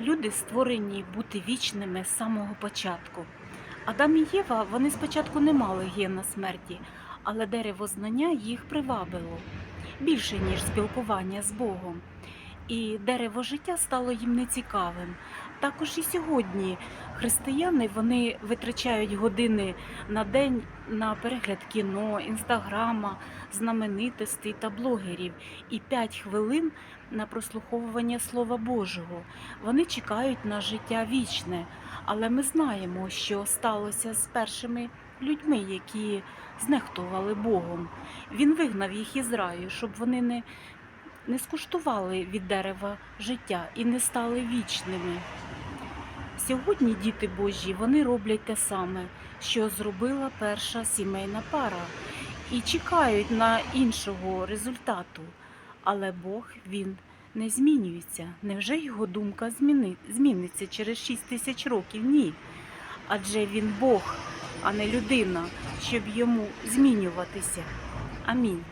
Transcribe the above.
Люди створені бути вічними з самого початку. Адам і Єва вони спочатку не мали гена смерті, але дерево знання їх привабило більше, ніж спілкування з Богом. І дерево життя стало їм нецікавим. Також і сьогодні християни вони витрачають години на день на перегляд кіно, інстаграма, знаменитостей та блогерів і 5 хвилин на прослуховування Слова Божого. Вони чекають на життя вічне, але ми знаємо, що сталося з першими людьми, які знехтували Богом. Він вигнав їх із раю, щоб вони не, не скуштували від дерева життя і не стали вічними. Сьогодні діти Божі вони роблять те саме, що зробила перша сімейна пара, і чекають на іншого результату. Але Бог він не змінюється. Невже його думка зміни, зміниться через 6 тисяч років? Ні. Адже він Бог, а не людина, щоб йому змінюватися. Амінь.